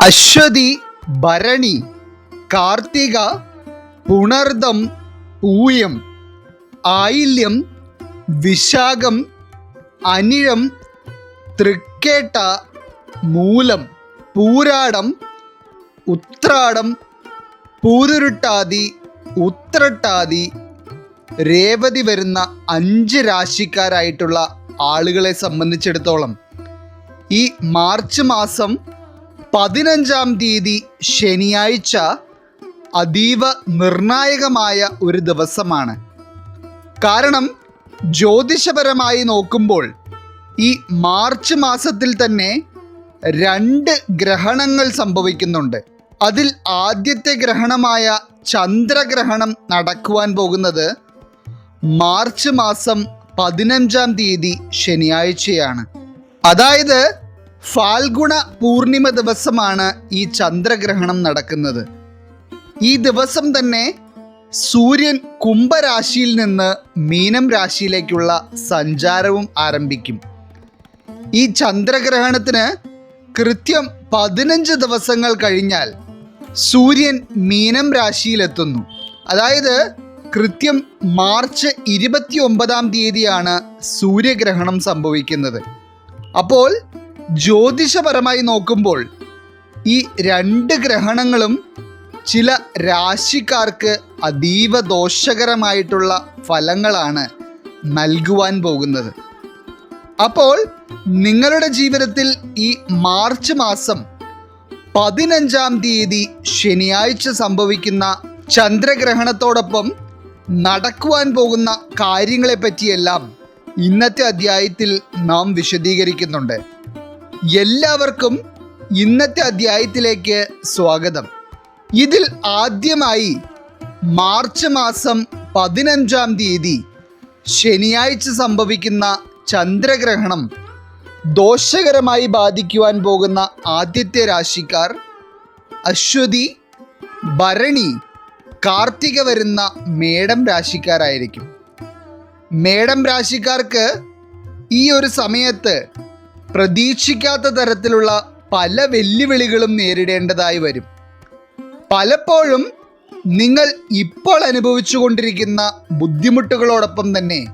അശ്വതി ഭരണി കാർത്തിക പുണർദം പൂയം ആയില്യം വിശാഖം അനിഴം തൃക്കേട്ട മൂലം പൂരാടം ഉത്രാടം പൂരുരുട്ടാതി ഉത്രട്ടാതി രേവതി വരുന്ന അഞ്ച് രാശിക്കാരായിട്ടുള്ള ആളുകളെ സംബന്ധിച്ചിടത്തോളം ഈ മാർച്ച് മാസം പതിനഞ്ചാം തീയതി ശനിയാഴ്ച അതീവ നിർണായകമായ ഒരു ദിവസമാണ്. കാരണം ജ്യോതിഷപരമായി നോക്കുമ്പോൾ ഈ മാർച്ച് മാസത്തിൽ തന്നെ രണ്ട് ഗ്രഹണങ്ങൾ സംഭവിക്കുന്നുണ്ട്. അതിൽ ആദ്യത്തെ ഗ്രഹണമായ ചന്ദ്രഗ്രഹണം നടക്കുവാൻ പോകുന്നത് മാർച്ച് മാസം പതിനഞ്ചാം തീയതി ശനിയാഴ്ചയാണ്. അതായത് ഫാൽഗുണ പൂർണിമ ദിവസമാണ് ഈ ചന്ദ്രഗ്രഹണം നടക്കുന്നത്. ഈ ദിവസം തന്നെ സൂര്യൻ കുംഭരാശിയിൽ നിന്ന് മീനം രാശിയിലേക്കുള്ള സഞ്ചാരവും ആരംഭിക്കും. ഈ ചന്ദ്രഗ്രഹണത്തിന് കൃത്യം പതിനഞ്ച് ദിവസങ്ങൾ കഴിഞ്ഞാൽ സൂര്യൻ മീനം രാശിയിലെത്തുന്നു. അതായത് കൃത്യം മാർച്ച് ഇരുപത്തി ഒമ്പതാം തീയതിയാണ് സൂര്യഗ്രഹണം സംഭവിക്കുന്നത്. അപ്പോൾ ജ്യോതിഷപരമായി നോക്കുമ്പോൾ ഈ രണ്ട് ഗ്രഹണങ്ങളും ചില രാശിക്കാർക്ക് അതീവ ദോഷകരമായിട്ടുള്ള ഫലങ്ങളാണ് നൽകുവാൻ പോകുന്നത്. അപ്പോൾ നിങ്ങളുടെ ജീവിതത്തിൽ ഈ മാർച്ച് മാസം പതിനഞ്ചാം തീയതി ശനിയാഴ്ച സംഭവിക്കുന്ന ചന്ദ്രഗ്രഹണത്തോടൊപ്പം നടക്കുവാൻ പോകുന്ന കാര്യങ്ങളെപ്പറ്റിയെല്ലാം ഇന്നത്തെ അധ്യായത്തിൽ നാം വിശദീകരിക്കുന്നുണ്ട്. എല്ലാവർക്കും ഇന്നത്തെ അധ്യായത്തിലേക്ക് സ്വാഗതം. ഇതിൽ ആദ്യമായി മാർച്ച് മാസം പതിനഞ്ചാം തീയതി ശനിയാഴ്ച സംഭവിക്കുന്ന ചന്ദ്രഗ്രഹണം ദോഷകരമായി ബാധിക്കുവാൻ പോകുന്ന ആദ്യത്തെ രാശിക്കാർ അശ്വതി ഭരണി കാർത്തിക വരുന്ന മേടം രാശിക്കാരായിരിക്കും. മേടം രാശിക്കാർക്ക് ഈ ഒരു സമയത്ത് പ്രതീക്ഷിക്കാത്ത തരത്തിലുള്ള പല വെല്ലുവിളികളും നേരിടേണ്ടതായി വരും. പലപ്പോഴും നിങ്ങൾ ഇപ്പോൾ അനുഭവിച്ചു കൊണ്ടിരിക്കുന്ന ബുദ്ധിമുട്ടുകളോടൊപ്പം തന്നെ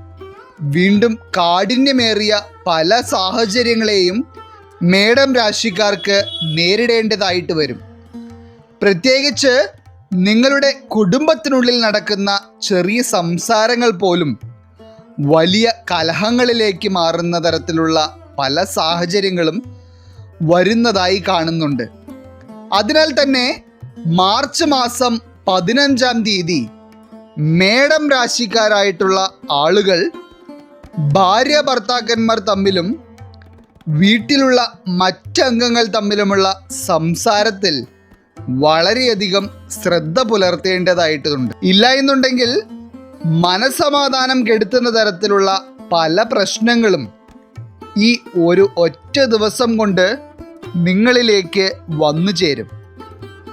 വീണ്ടും കാഠിന്യമേറിയ പല സാഹചര്യങ്ങളെയും മേഡം രാശിക്കാർക്ക് നേരിടേണ്ടതായിട്ട് വരും. പ്രത്യേകിച്ച് നിങ്ങളുടെ കുടുംബത്തിനുള്ളിൽ നടക്കുന്ന ചെറിയ സംസാരങ്ങൾ പോലും വലിയ കലഹങ്ങളിലേക്ക് മാറുന്ന തരത്തിലുള്ള പല സാഹചര്യങ്ങളും വരുന്നതായി കാണുന്നുണ്ട്. അതിനാൽ തന്നെ മാർച്ച് മാസം പതിനഞ്ചാം തീയതി മേടം രാശിക്കാരായിട്ടുള്ള ആളുകൾ ഭാര്യ ഭർത്താക്കന്മാർ തമ്മിലും വീട്ടിലുള്ള മറ്റംഗങ്ങൾ തമ്മിലുമുള്ള സംസാരത്തിൽ വളരെയധികം ശ്രദ്ധ പുലർത്തേണ്ടതായിട്ടുണ്ട്. ഇല്ല എന്നുണ്ടെങ്കിൽ മനസമാധാനം കെടുത്തുന്ന തരത്തിലുള്ള പല പ്രശ്നങ്ങളും ഈ ഒരു ഒറ്റ ദിവസം കൊണ്ട് നിങ്ങളിലേക്ക് വന്നു ചേരും.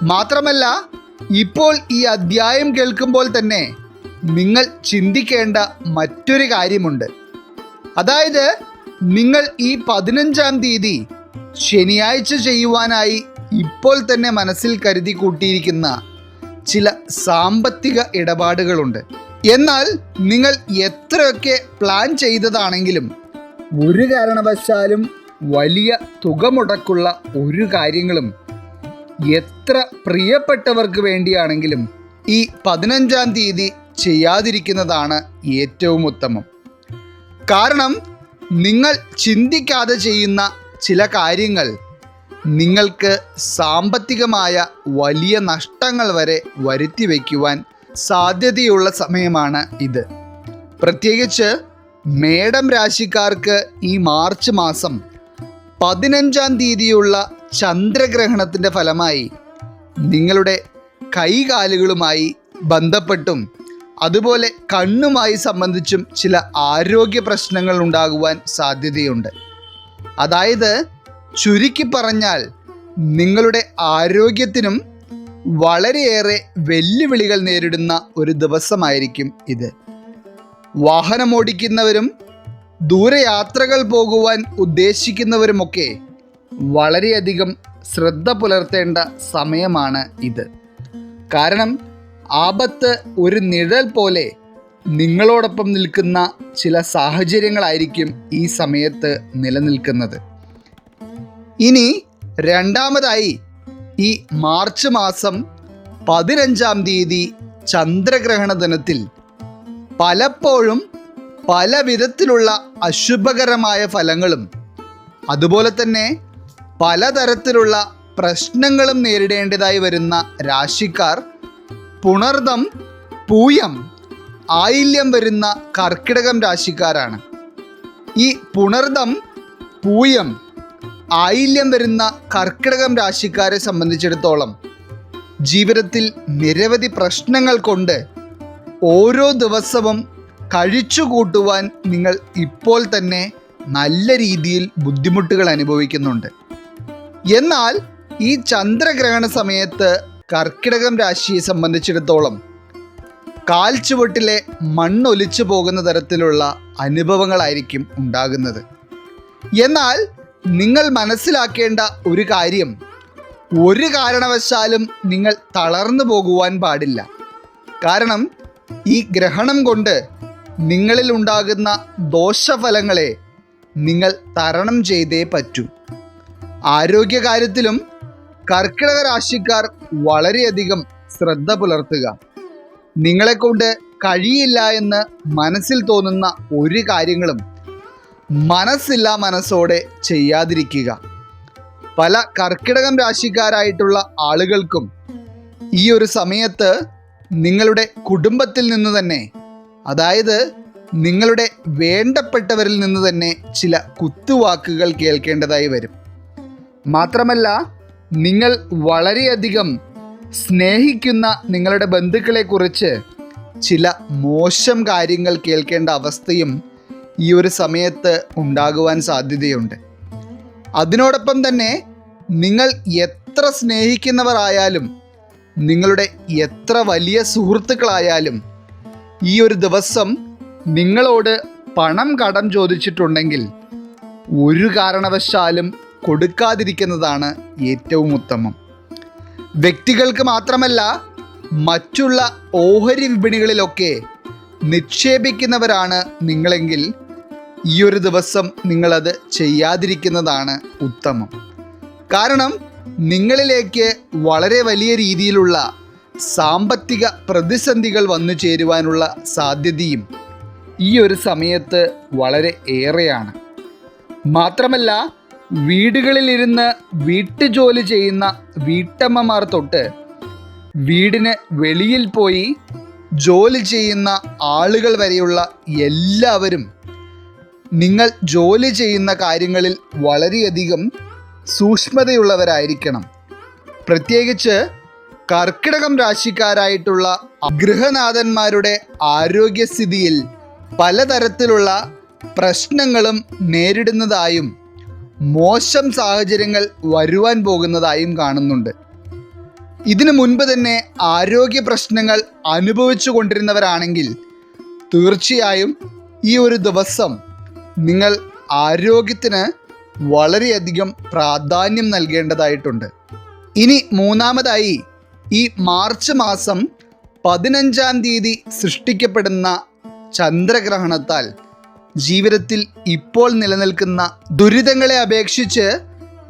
മാത്രമല്ല ഇപ്പോൾ ഈ അദ്ധ്യായം കേൾക്കുമ്പോൾ തന്നെ നിങ്ങൾ ചിന്തിക്കേണ്ട മറ്റൊരു കാര്യമുണ്ട്. അതായത് നിങ്ങൾ ഈ പതിനഞ്ചാം തീയതി ശനിയാഴ്ച ചെയ്യുവാനായി ഇപ്പോൾ തന്നെ മനസ്സിൽ കരുതി കൂട്ടിയിരിക്കുന്ന ചില സാമ്പത്തിക ഇടപാടുകളുണ്ട്. എന്നാൽ നിങ്ങൾ എത്രയൊക്കെ പ്ലാൻ ചെയ്തതാണെങ്കിലും ഒരു കാരണവശാലും വലിയ തുക മുടക്കുള്ള ഒരു കാര്യങ്ങളും എത്ര പ്രിയപ്പെട്ടവർക്ക് വേണ്ടിയാണെങ്കിലും ഈ പതിനഞ്ചാം തീയതി ചെയ്യാതിരിക്കുന്നതാണ് ഏറ്റവും ഉത്തമം. കാരണം നിങ്ങൾ ചിന്തിക്കാതെ ചെയ്യുന്ന ചില കാര്യങ്ങൾ നിങ്ങൾക്ക് സാമ്പത്തികമായ വലിയ നഷ്ടങ്ങൾ വരെ വരുത്തി വയ്ക്കുവാൻ സാധ്യതയുള്ള സമയമാണ് ഇത്. പ്രത്യേകിച്ച് മേടം രാശിക്കാർക്ക് ഈ മാർച്ച് മാസം പതിനഞ്ചാം തീയതിയുള്ള ചന്ദ്രഗ്രഹണത്തിന്റെ ഫലമായി നിങ്ങളുടെ കൈകാലുകളുമായി ബന്ധപ്പെട്ടും അതുപോലെ കണ്ണുമായി സംബന്ധിച്ചും ചില ആരോഗ്യ പ്രശ്നങ്ങൾ ഉണ്ടാകുവാൻ സാധ്യതയുണ്ട്. അതായത് ചുരുക്കി പറഞ്ഞാൽ നിങ്ങളുടെ ആരോഗ്യത്തിനും വളരെയേറെ വെല്ലുവിളികൾ നേരിടുന്ന ഒരു ദിവസമായിരിക്കും ഇത്. വാഹനമോടിക്കുന്നവരും ദൂരയാത്രകൾ പോകുവാൻ ഉദ്ദേശിക്കുന്നവരുമൊക്കെ വളരെയധികം ശ്രദ്ധ പുലർത്തേണ്ട സമയമാണ് ഇത്. കാരണം ആപത്ത് ഒരു നിഴൽ പോലെ നിങ്ങളോടൊപ്പം നിൽക്കുന്ന ചില സാഹചര്യങ്ങളായിരിക്കും ഈ സമയത്ത് നിലനിൽക്കുന്നത്. ഇനി രണ്ടാമതായി ഈ മാർച്ച് മാസം പതിനഞ്ചാം തീയതി ചന്ദ്രഗ്രഹണ ദിനത്തിൽ പലപ്പോഴും പല വിധത്തിലുള്ള അശുഭകരമായ ഫലങ്ങളും അതുപോലെ തന്നെ പലതരത്തിലുള്ള പ്രശ്നങ്ങളും നേരിടേണ്ടതായി വരുന്ന രാശിക്കാർ പുണർദം പൂയം ആയില്യം വരുന്ന കർക്കിടകം രാശിക്കാരാണ്. ഈ പുണർദം പൂയം ആയില്യം വരുന്ന കർക്കിടകം രാശിക്കാരെ സംബന്ധിച്ചിടത്തോളം ജീവിതത്തിൽ നിരവധി പ്രശ്നങ്ങൾ കൊണ്ട് ഓരോ ദിവസവും കഴിച്ചു കൂട്ടുവാൻ നിങ്ങൾ ഇപ്പോൾ തന്നെ നല്ല രീതിയിൽ ബുദ്ധിമുട്ടുകൾ അനുഭവിക്കുന്നുണ്ട്. എന്നാൽ ഈ ചന്ദ്രഗ്രഹണ സമയത്ത് കർക്കിടകം രാശിയെ സംബന്ധിച്ചിടത്തോളം കാൽ ചുവട്ടിലെ മണ്ണൊലിച്ചു പോകുന്ന തരത്തിലുള്ള അനുഭവങ്ങളായിരിക്കും ഉണ്ടാകുന്നത്. എന്നാൽ നിങ്ങൾ മനസ്സിലാക്കേണ്ട ഒരു കാര്യം ഒരു കാരണവശാലും നിങ്ങൾ തളർന്നു പോകുവാൻ പാടില്ല. കാരണം ഈ ഗ്രഹണം കൊണ്ട് നിങ്ങളിൽ ഉണ്ടാകുന്ന ദോഷഫലങ്ങളെ നിങ്ങൾ തരണം ചെയ്തേ പറ്റൂ. ആരോഗ്യകാര്യത്തിലും കർക്കിടക രാശിക്കാർ വളരെയധികം ശ്രദ്ധ പുലർത്തുക. നിങ്ങളെക്കൊണ്ട് കഴിയില്ല എന്ന് മനസ്സിൽ തോന്നുന്ന ഒരു കാര്യങ്ങളും മനസ്സില്ല മനസ്സോടെ ചെയ്യാതിരിക്കുക. പല കർക്കിടകം രാശിക്കാരായിട്ടുള്ള ആളുകൾക്കും ഈ ഒരു സമയത്ത് നിങ്ങളുടെ കുടുംബത്തിൽ നിന്ന് തന്നെ അതായത് നിങ്ങളുടെ വേണ്ടപ്പെട്ടവരിൽ നിന്ന് തന്നെ ചില കുത്തുവാക്കുകൾ കേൾക്കേണ്ടതായി വരും. മാത്രമല്ല നിങ്ങൾ വളരെയധികം സ്നേഹിക്കുന്ന നിങ്ങളുടെ ബന്ധുക്കളെക്കുറിച്ച് ചില മോശം കാര്യങ്ങൾ കേൾക്കേണ്ട അവസ്ഥയും ഈ ഒരു സമയത്ത് ഉണ്ടാകുവാൻ സാധ്യതയുണ്ട്. അതിനോടൊപ്പം തന്നെ നിങ്ങൾ എത്ര സ്നേഹിക്കുന്നവരായാലും നിങ്ങളുടെ എത്ര വലിയ സുഹൃത്തുക്കളായാലും ഈ ഒരു ദിവസം നിങ്ങളോട് പണം കടം ചോദിച്ചിട്ടുണ്ടെങ്കിൽ ഒരു കാരണവശാലും കൊടുക്കാതിരിക്കുന്നതാണ് ഏറ്റവും ഉത്തമം. വ്യക്തികൾക്ക് മാത്രമല്ല മറ്റുള്ള ഓഹരി വിപണികളിലൊക്കെ നിക്ഷേപിക്കുന്നവരാണ് നിങ്ങളെങ്കിൽ ഈ ഒരു ദിവസം നിങ്ങളത് ചെയ്യാതിരിക്കുന്നതാണ് ഉത്തമം. കാരണം നിങ്ങളിലേക്ക് വളരെ വലിയ രീതിയിലുള്ള സാമ്പത്തിക പ്രതിസന്ധികൾ വന്നു ചേരുവാനുള്ള സാധ്യതയും ഈ ഒരു സമയത്ത് വളരെ ഏറെയാണ്. മാത്രമല്ല വീടുകളിലിരുന്ന് വീട്ടുജോലി ചെയ്യുന്ന വീട്ടമ്മമാർ തൊട്ട് വീടിന് വെളിയിൽ പോയി ജോലി ചെയ്യുന്ന ആളുകൾ വരെയുള്ള എല്ലാവരും നിങ്ങൾ ജോലി ചെയ്യുന്ന കാര്യങ്ങളിൽ വളരെയധികം സൂക്ഷ്മതയുള്ളവരായിരിക്കണം. പ്രത്യേകിച്ച് കർക്കിടകം രാശിക്കാരായിട്ടുള്ള ഗൃഹനാഥന്മാരുടെ ആരോഗ്യസ്ഥിതിയിൽ പലതരത്തിലുള്ള പ്രശ്നങ്ങളും നേരിടുന്നതായും മോശം സാഹചര്യങ്ങൾ വരുവാൻ പോകുന്നതായും കാണുന്നുണ്ട്. ഇതിനു മുൻപ് തന്നെ ആരോഗ്യ പ്രശ്നങ്ങൾ അനുഭവിച്ചു കൊണ്ടിരുന്നവരാണെങ്കിൽ തീർച്ചയായും ഈ ഒരു ദിവസം നിങ്ങൾ ആരോഗ്യത്തിന് വളരെയധികം പ്രാധാന്യം നൽകേണ്ടതായിട്ടുണ്ട്. ഇനി മൂന്നാമതായി ഈ മാർച്ച് മാസം പതിനഞ്ചാം തീയതി സൃഷ്ടിക്കപ്പെടുന്ന ചന്ദ്രഗ്രഹണത്താൽ ജീവിതത്തിൽ ഇപ്പോൾ നിലനിൽക്കുന്ന ദുരിതങ്ങളെ അപേക്ഷിച്ച്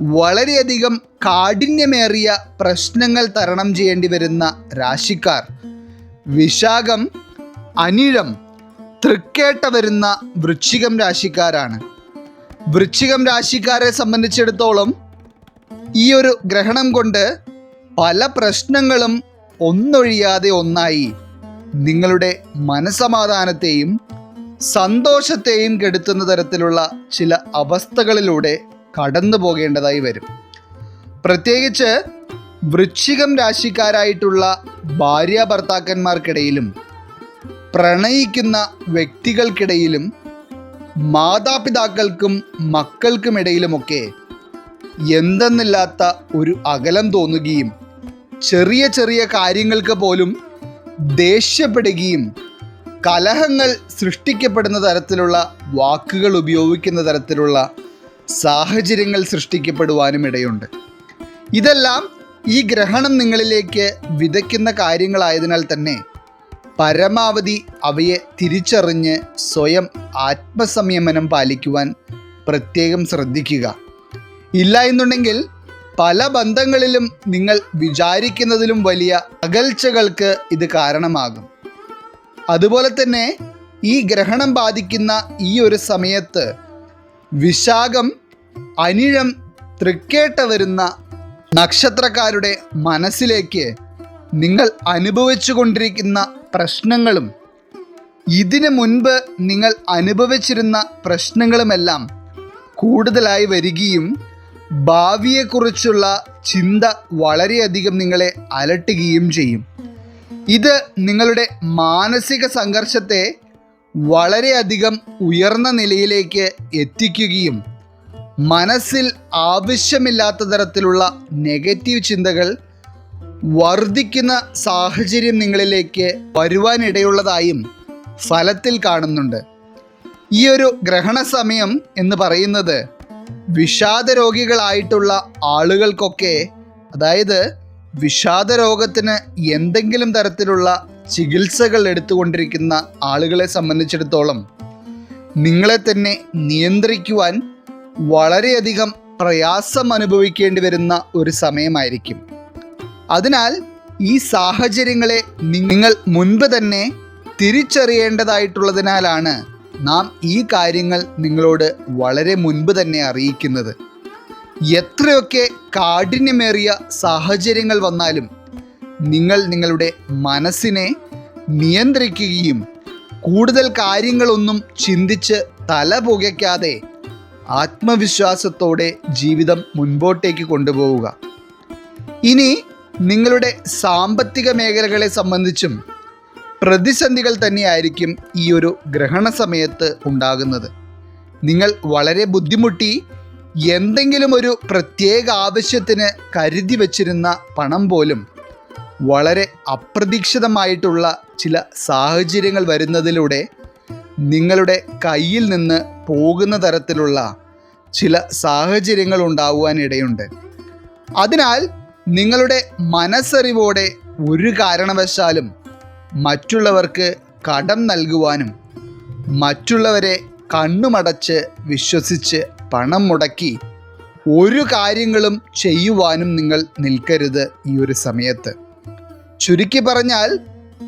വളരെയധികം കാഠിന്യമേറിയ പ്രശ്നങ്ങൾ തരണം ചെയ്യേണ്ടി വരുന്ന രാശിക്കാർ. വിശാഖം അനിഴം തൃക്കേട്ട വരുന്ന വൃശ്ചികം രാശിക്കാരാണ്. വൃശ്ചികം രാശിക്കാരെ സംബന്ധിച്ചിടത്തോളം ഈ ഒരു ഗ്രഹണം കൊണ്ട് പല പ്രശ്നങ്ങളും ഒന്നൊഴിയാതെ ഒന്നായി നിങ്ങളുടെ മനസമാധാനത്തെയും സന്തോഷത്തെയും കെടുത്തുന്ന തരത്തിലുള്ള ചില അവസ്ഥകളിലൂടെ കടന്നു പോകേണ്ടതായി വരും. പ്രത്യേകിച്ച് വൃശ്ചികം രാശിക്കാരായിട്ടുള്ള ഭാര്യ ഭർത്താക്കന്മാർക്കിടയിലും പ്രണയിക്കുന്ന വ്യക്തികൾക്കിടയിലും മാതാപിതാക്കൾക്കും മക്കൾക്കുമിടയിലുമൊക്കെ എന്തെന്നില്ലാത്ത ഒരു അകലം തോന്നുകയും ചെറിയ ചെറിയ കാര്യങ്ങൾക്ക് പോലും ദേഷ്യപ്പെടുകയും കലഹങ്ങൾ സൃഷ്ടിക്കപ്പെടുന്ന തരത്തിലുള്ള വാക്കുകൾ ഉപയോഗിക്കുന്ന തരത്തിലുള്ള സാഹചര്യങ്ങൾ സൃഷ്ടിക്കപ്പെടുവാനും ഇടയുണ്ട് ഇതെല്ലാം ഈ ഗ്രഹണം നിങ്ങളിലേക്ക് വിതയ്ക്കുന്ന കാര്യങ്ങളായതിനാൽ തന്നെ പരമാവധി അവയെ തിരിച്ചറിഞ്ഞ് സ്വയം ആത്മസംയമനം പാലിക്കുവാൻ പ്രത്യേകം ശ്രദ്ധിക്കുക. ഇല്ല എന്നുണ്ടെങ്കിൽ പല ബന്ധങ്ങളിലും നിങ്ങൾ വിചാരിക്കുന്നതിലും വലിയ അകൽച്ചകൾക്ക് ഇത് കാരണമാകും. അതുപോലെ തന്നെ ഈ ഗ്രഹണം ബാധിക്കുന്ന ഈ ഒരു സമയത്ത് വിശാഖം അനിഴം തൃക്കേട്ട വരുന്ന നക്ഷത്രക്കാരുടെ മനസ്സിലേക്ക് നിങ്ങൾ അനുഭവിച്ചു കൊണ്ടിരിക്കുന്ന പ്രശ്നങ്ങളും. ഇതിനു മുൻപ് നിങ്ങൾ അനുഭവിച്ചിരുന്ന പ്രശ്നങ്ങളുമെല്ലാം കൂടുതലായി വരികയും ഭാവിയെക്കുറിച്ചുള്ള ചിന്ത വളരെയധികം നിങ്ങളെ അലട്ടുകയും ചെയ്യും. ഇത് നിങ്ങളുടെ മാനസിക സംഘർഷത്തെ വളരെയധികം ഉയർന്ന നിലയിലേക്ക് എത്തിക്കുകയും മനസ്സിൽ ആവശ്യമില്ലാത്ത തരത്തിലുള്ള നെഗറ്റീവ് ചിന്തകൾ വർദ്ധിക്കുന്ന സാഹചര്യം നിങ്ങളിലേക്ക് വരുവാനിടയുള്ളതായും ഫലത്തിൽ കാണുന്നുണ്ട്. ഈ ഒരു ഗ്രഹണ സമയം എന്ന് പറയുന്നത് വിഷാദ രോഗികളായിട്ടുള്ള ആളുകൾക്കൊക്കെ അതായത് വിഷാദ രോഗത്തിന് എന്തെങ്കിലും തരത്തിലുള്ള ചികിത്സകൾ എടുത്തുകൊണ്ടിരിക്കുന്ന ആളുകളെ സംബന്ധിച്ചിടത്തോളം നിങ്ങളെ തന്നെ നിയന്ത്രിക്കുവാൻ വളരെയധികം പ്രയാസം അനുഭവിക്കേണ്ടി വരുന്ന ഒരു സമയമായിരിക്കും. അതിനാൽ ഈ സാഹചര്യങ്ങളെ നിങ്ങൾ മുൻപ് തന്നെ തിരിച്ചറിയേണ്ടതായിട്ടുള്ളതിനാലാണ് നാം ഈ കാര്യങ്ങൾ നിങ്ങളോട് വളരെ മുൻപ് തന്നെ അറിയിക്കുന്നത്. എത്രയൊക്കെ കാഠിന്യമേറിയ സാഹചര്യങ്ങൾ വന്നാലും നിങ്ങൾ നിങ്ങളുടെ മനസ്സിനെ നിയന്ത്രിക്കുകയും കൂടുതൽ കാര്യങ്ങളൊന്നും ചിന്തിച്ച് തല പുകയ്ക്കാതെ ആത്മവിശ്വാസത്തോടെ ജീവിതം മുൻപോട്ടേക്ക് കൊണ്ടുപോവുക. ഇനി നിങ്ങളുടെ സാമ്പത്തിക മേഖലകളെ സംബന്ധിച്ചും പ്രതിസന്ധികൾ തന്നെയായിരിക്കും ഈ ഒരു ഗ്രഹണ സമയത്ത് ഉണ്ടാകുന്നത്. നിങ്ങൾ വളരെ ബുദ്ധിമുട്ടി എന്തെങ്കിലും ഒരു പ്രത്യേക ആവശ്യത്തിന് കരുതി വച്ചിരുന്ന പണം പോലും വളരെ അപ്രതീക്ഷിതമായിട്ടുള്ള ചില സാഹചര്യങ്ങൾ വരുന്നതിലൂടെ നിങ്ങളുടെ കയ്യിൽ നിന്ന് പോകുന്ന തരത്തിലുള്ള ചില സാഹചര്യങ്ങൾ ഉണ്ടാവാനിടയുണ്ട് അതിനാൽ നിങ്ങളുടെ മനസ്സറിവോടെ ഒരു കാരണവശാലും മറ്റുള്ളവർക്ക് കടം നൽകുവാനും മറ്റുള്ളവരെ കണ്ണുമടച്ച് വിശ്വസിച്ച് പണം മുടക്കി ഒരു കാര്യങ്ങളും ചെയ്യുവാനും നിങ്ങൾ നിൽക്കരുത് ഈ ഒരു സമയത്ത്. ചുരുക്കി പറഞ്ഞാൽ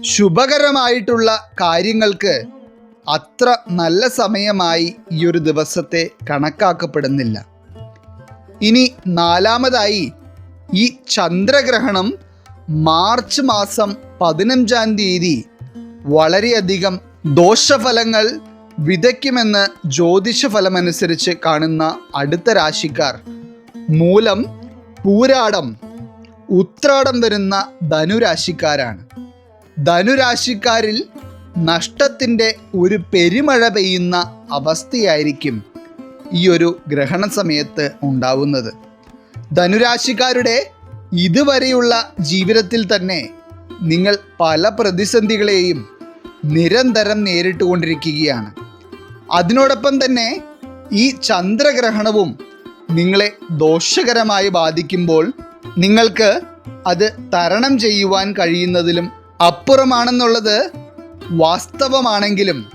ശുഭകരമായിട്ടുള്ള കാര്യങ്ങൾക്ക് അത്ര നല്ല സമയമായി ഈ ഒരു ദിവസത്തെ കണക്കാക്കപ്പെടുന്നില്ല. ഇനി നാലാമതായി ഈ ചന്ദ്രഗ്രഹണം മാർച്ച് മാസം പതിനഞ്ചാം തീയതി വളരെയധികം ദോഷഫലങ്ങൾ വിതയ്ക്കുമെന്ന് ജ്യോതിഷ ഫലമനുസരിച്ച് കാണുന്ന അടുത്ത രാശിക്കാർ. മൂലം പൂരാടം ഉത്രാടം വരുന്ന ധനുരാശിക്കാരാണ്. ധനുരാശിക്കാരിൽ നഷ്ടത്തിന്റെ ഒരു പെരുമഴ പെയ്യുന്ന അവസ്ഥയായിരിക്കും ഈ ഒരു ഗ്രഹണ സമയത്ത് ഉണ്ടാവുന്നത്. ധനുരാശിക്കാരുടെ ഇതുവരെയുള്ള ജീവിതത്തിൽ തന്നെ നിങ്ങൾ പല പ്രതിസന്ധികളെയും നിരന്തരം നേരിട്ടുകൊണ്ടിരിക്കുകയാണ്. അതിനോടൊപ്പം തന്നെ ഈ ചന്ദ്രഗ്രഹണവും നിങ്ങളെ ദോഷകരമായി ബാധിക്കുമ്പോൾ നിങ്ങൾക്ക് അത് തരണം ചെയ്യുവാൻ കഴിയുന്നതിലും അപ്പുറമാണെന്നുള്ളത് വാസ്തവമാണെങ്കിലും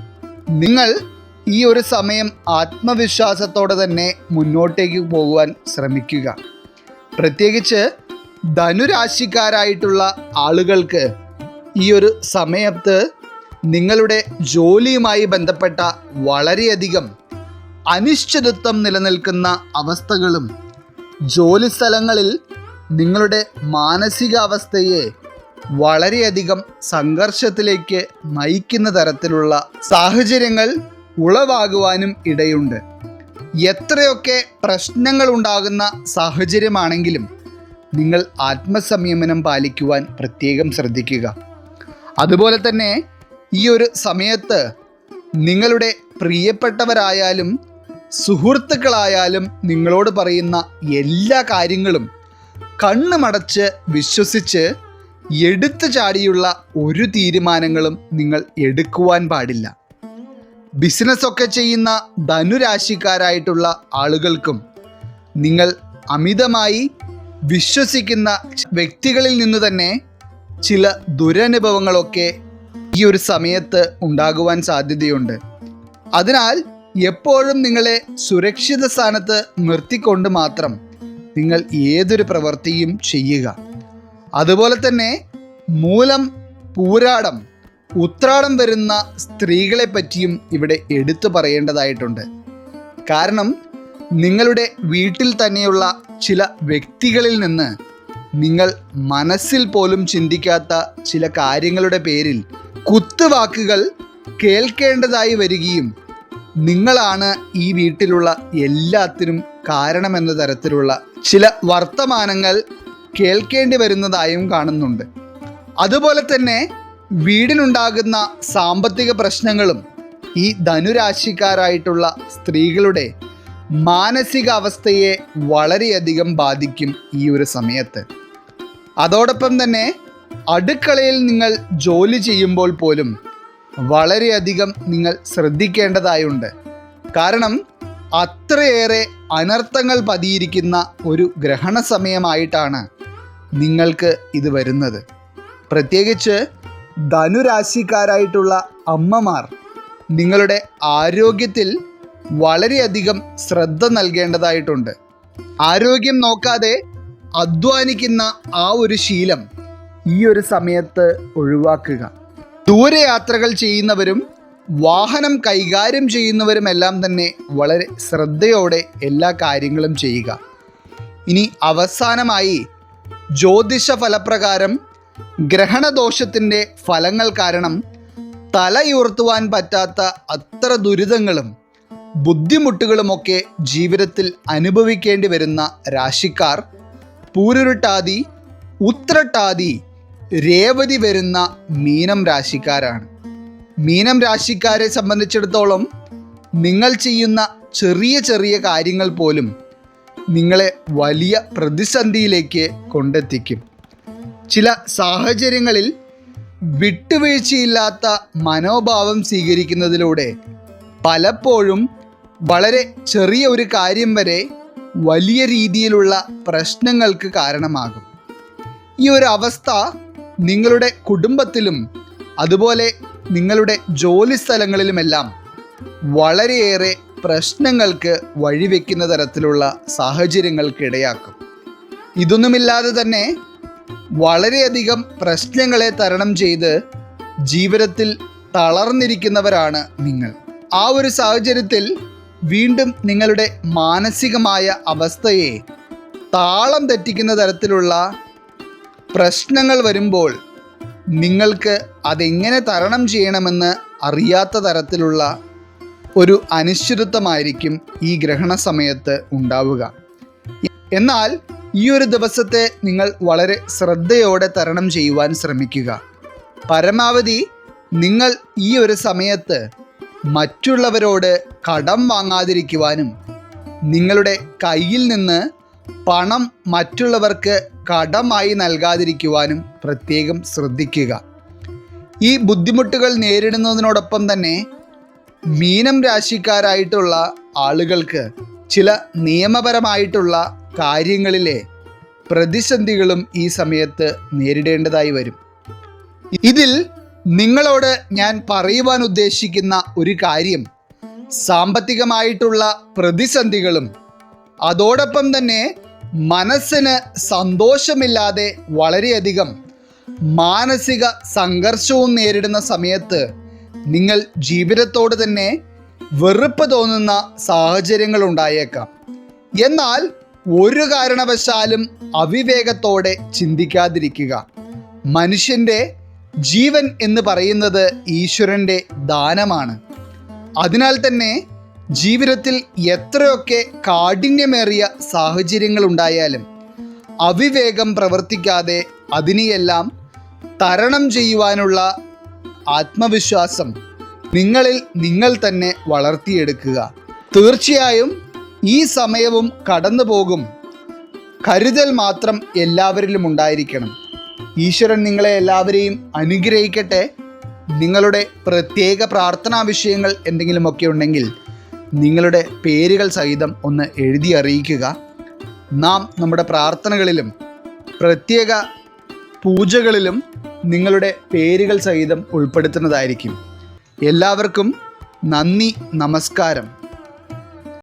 നിങ്ങൾ ഈ ഒരു സമയം ആത്മവിശ്വാസത്തോടെ തന്നെ മുന്നോട്ടേക്ക് പോകുവാൻ ശ്രമിക്കുക. പ്രത്യേകിച്ച് ധനുരാശിക്കാരായിട്ടുള്ള ആളുകൾക്ക് ഈ ഒരു സമയത്ത് നിങ്ങളുടെ ജോലിയുമായി ബന്ധപ്പെട്ട വളരെയധികം അനിശ്ചിതത്വം നിലനിൽക്കുന്ന അവസ്ഥകളും ജോലി സ്ഥലങ്ങളിൽ നിങ്ങളുടെ മാനസികാവസ്ഥയെ വളരെയധികം സംഘർഷത്തിലേക്ക് നയിക്കുന്ന തരത്തിലുള്ള സാഹചര്യങ്ങൾ ഉളവാകുവാനും ഇടയുണ്ട്. എത്രയൊക്കെ പ്രശ്നങ്ങൾ ഉണ്ടാകുന്ന സാഹചര്യമാണെങ്കിലും നിങ്ങൾ ആത്മസംയമനം പാലിക്കുവാൻ പ്രത്യേകം ശ്രദ്ധിക്കുക. അതുപോലെ തന്നെ ഈ ഒരു സമയത്ത് നിങ്ങളുടെ പ്രിയപ്പെട്ടവരായാലും സുഹൃത്തുക്കളായാലും നിങ്ങളോട് പറയുന്ന എല്ലാ കാര്യങ്ങളും കണ്ണുമടച്ച് വിശ്വസിച്ച് എടുത്തു ചാടിയുള്ള ഒരു തീരുമാനങ്ങളും നിങ്ങൾ എടുക്കുവാൻ പാടില്ല. ബിസിനസ്സൊക്കെ ചെയ്യുന്ന ധനുരാശിക്കാരായിട്ടുള്ള ആളുകൾക്കും നിങ്ങൾ അമിതമായി വിശ്വസിക്കുന്ന വ്യക്തികളിൽ നിന്ന് തന്നെ ചില ദുരനുഭവങ്ങളൊക്കെ ഈ ഒരു സമയത്ത് ഉണ്ടാകുവാൻ സാധ്യതയുണ്ട്. അതിനാൽ എപ്പോഴും നിങ്ങളെ സുരക്ഷിത സ്ഥാനത്ത് നിർത്തിക്കൊണ്ട് മാത്രം നിങ്ങൾ ഏതൊരു പ്രവൃത്തിയും ചെയ്യുക. അതുപോലെ തന്നെ മൂലം പൂരാടം ഉത്രാടം വരുന്ന സ്ത്രീകളെ പറ്റിയും ഇവിടെ എടുത്തു പറയേണ്ടതായിട്ടുണ്ട്. കാരണം നിങ്ങളുടെ വീട്ടിൽ തന്നെയുള്ള ചില വ്യക്തികളിൽ നിന്ന് നിങ്ങൾ മനസ്സിൽ പോലും ചിന്തിക്കാത്ത ചില കാര്യങ്ങളുടെ പേരിൽ കുത്തുവാക്കുകൾ കേൾക്കേണ്ടതായി വരികയും നിങ്ങളാണ് ഈ വീട്ടിലുള്ള എല്ലാത്തിനും കാരണമെന്ന തരത്തിലുള്ള ചില വർത്തമാനങ്ങൾ കേൾക്കേണ്ടി വരുന്നതായും കാണുന്നുണ്ട്. അതുപോലെ തന്നെ വീടിനുണ്ടാകുന്ന സാമ്പത്തിക പ്രശ്നങ്ങളും ഈ ധനുരാശിക്കാരായിട്ടുള്ള സ്ത്രീകളുടെ മാനസികാവസ്ഥയെ വളരെയധികം ബാധിക്കും ഈ ഒരു സമയത്ത്. അതോടൊപ്പം തന്നെ അടുക്കളയിൽ നിങ്ങൾ ജോലി ചെയ്യുമ്പോൾ പോലും വളരെയധികം നിങ്ങൾ ശ്രദ്ധിക്കേണ്ടതായുണ്ട്. കാരണം അത്രയേറെ അനർത്ഥങ്ങൾ പതിയിരിക്കുന്ന ഒരു ഗ്രഹണ സമയമായിട്ടാണ് നിങ്ങൾക്ക് ഇത് വരുന്നത്. പ്രത്യേകിച്ച് ധനുരാശിക്കാരായിട്ടുള്ള അമ്മമാർ നിങ്ങളുടെ ആരോഗ്യത്തിൽ വളരെയധികം ശ്രദ്ധ നൽകേണ്ടതായിട്ടുണ്ട്. ആരോഗ്യം നോക്കാതെ അധ്വാനിക്കുന്ന ആ ഒരു ശീലം ഈ ഒരു സമയത്ത് ഒഴിവാക്കുക. ദൂരയാത്രകൾ ചെയ്യുന്നവരും വാഹനം കൈകാര്യം ചെയ്യുന്നവരുമെല്ലാം തന്നെ വളരെ ശ്രദ്ധയോടെ എല്ലാ കാര്യങ്ങളും ചെയ്യുക. ഇനി അവസാനമായി ജ്യോതിഷ ഫലപ്രകാരം ഗ്രഹണദോഷത്തിന്റെ ഫലങ്ങൾ കാരണം തലയുയർത്തുവാൻ പറ്റാത്ത അത്ര ദുരിതങ്ങളും ബുദ്ധിമുട്ടുകളുമൊക്കെ ജീവിതത്തിൽ അനുഭവിക്കേണ്ടി വരുന്ന രാശിക്കാർ പൂരുരുട്ടാതി ഉത്രട്ടാതി രേവതി വരുന്ന മീനം രാശിക്കാരാണ്. മീനം രാശിക്കാരെ സംബന്ധിച്ചിടത്തോളം നിങ്ങൾ ചെയ്യുന്ന ചെറിയ ചെറിയ കാര്യങ്ങൾ പോലും നിങ്ങളെ വലിയ പ്രതിസന്ധിയിലേക്ക് കൊണ്ടെത്തിക്കും. ചില സാഹചര്യങ്ങളിൽ വിട്ടുവീഴ്ചയില്ലാത്ത മനോഭാവം സ്വീകരിക്കുന്നതിലൂടെ പലപ്പോഴും വളരെ ചെറിയ ഒരു കാര്യം വരെ വലിയ രീതിയിലുള്ള പ്രശ്നങ്ങൾക്ക് കാരണമാകും. ഈ ഒരു അവസ്ഥ നിങ്ങളുടെ കുടുംബത്തിലും അതുപോലെ നിങ്ങളുടെ ജോലി സ്ഥലങ്ങളിലുമെല്ലാം വളരെയേറെ പ്രശ്നങ്ങൾക്ക് വഴിവെക്കുന്ന തരത്തിലുള്ള സാഹചര്യങ്ങൾക്ക് ഇടയാക്കും. ഇതൊന്നുമില്ലാതെ തന്നെ വളരെയധികം പ്രശ്നങ്ങളെ തരണം ചെയ്ത് ജീവിതത്തിൽ തളർന്നിരിക്കുന്നവരാണ് നിങ്ങൾ. ആ ഒരു സാഹചര്യത്തിൽ വീണ്ടും നിങ്ങളുടെ മാനസികമായ അവസ്ഥയെ താളം തെറ്റിക്കുന്ന തരത്തിലുള്ള പ്രശ്നങ്ങൾ വരുമ്പോൾ നിങ്ങൾക്ക് അതെങ്ങനെ തരണം ചെയ്യണമെന്ന് അറിയാത്ത തരത്തിലുള്ള ഒരു അനിശ്ചിതത്വമായിരിക്കും ഈ ഗ്രഹണ സമയത്ത് ഉണ്ടാവുക. എന്നാൽ ഈ ഒരു ദിവസത്തെ നിങ്ങൾ വളരെ ശ്രദ്ധയോടെ തരണം ചെയ്യുവാൻ ശ്രമിക്കുക. പരമാവധി നിങ്ങൾ ഈ ഒരു സമയത്ത് മറ്റുള്ളവരോട് കടം വാങ്ങാതിരിക്കുവാനും നിങ്ങളുടെ കയ്യിൽ നിന്ന് പണം മറ്റുള്ളവർക്ക് കടമായി നൽകാതിരിക്കുവാനും പ്രത്യേകം ശ്രദ്ധിക്കുക. ഈ ബുദ്ധിമുട്ടുകൾ നേരിടുന്നതിനോടൊപ്പം തന്നെ മീനം രാശിക്കാരായിട്ടുള്ള ആളുകൾക്ക് ചില നിയമപരമായിട്ടുള്ള കാര്യങ്ങളിലെ പ്രതിസന്ധികളും ഈ സമയത്ത് നേരിടേണ്ടതായി വരും. ഇതിൽ നിങ്ങളോട് ഞാൻ പറയുവാൻ ഉദ്ദേശിക്കുന്ന ഒരു കാര്യം സാമ്പത്തികമായിട്ടുള്ള പ്രതിസന്ധികളും അതോടൊപ്പം തന്നെ മനസ്സിന് സന്തോഷമില്ലാതെ വളരെയധികം മാനസിക സംഘർഷവും നേരിടുന്ന സമയത്ത് നിങ്ങൾ ജീവിതത്തോട് തന്നെ വെറുപ്പ് തോന്നുന്ന സാഹചര്യങ്ങൾ ഉണ്ടായേക്കാം എന്നാൽ ഒരു കാരണവശാലും അവിവേകത്തോടെ ചിന്തിക്കാതിരിക്കുക. മനുഷ്യന്റെ ജീവൻ എന്ന് പറയുന്നത് ഈശ്വരന്റെ ദാനമാണ്. അതിനാൽ തന്നെ ജീവിതത്തിൽ എത്രയൊക്കെ കാഠിന്യമേറിയ സാഹചര്യങ്ങൾ ഉണ്ടായാലും അവിവേകം പ്രവർത്തിക്കാതെ അതിനെയെല്ലാം തരണം ചെയ്യുവാനുള്ള ആത്മവിശ്വാസം നിങ്ങളിൽ നിങ്ങൾ തന്നെ വളർത്തിയെടുക്കുക. തീർച്ചയായും ഈ സമയവും കടന്നു പോകും. കരുതൽ മാത്രം എല്ലാവരിലും ഉണ്ടായിരിക്കണം. ഈശ്വരൻ നിങ്ങളെ എല്ലാവരെയും അനുഗ്രഹിക്കട്ടെ. നിങ്ങളുടെ പ്രത്യേക പ്രാർത്ഥനാ വിഷയങ്ങൾ എന്തെങ്കിലുമൊക്കെ ഉണ്ടെങ്കിൽ നിങ്ങളുടെ പേരുകൾ സഹിതം ഒന്ന് എഴുതി അറിയിക്കുക. നാം നമ്മുടെ പ്രാർത്ഥനകളിലും പ്രത്യേക പൂജകളിലും നിങ്ങളുടെ പേരുകൾ സഹിതം ഉൾപ്പെടുത്തുന്നതായിരിക്കും. എല്ലാവർക്കും നന്ദി നമസ്കാരം.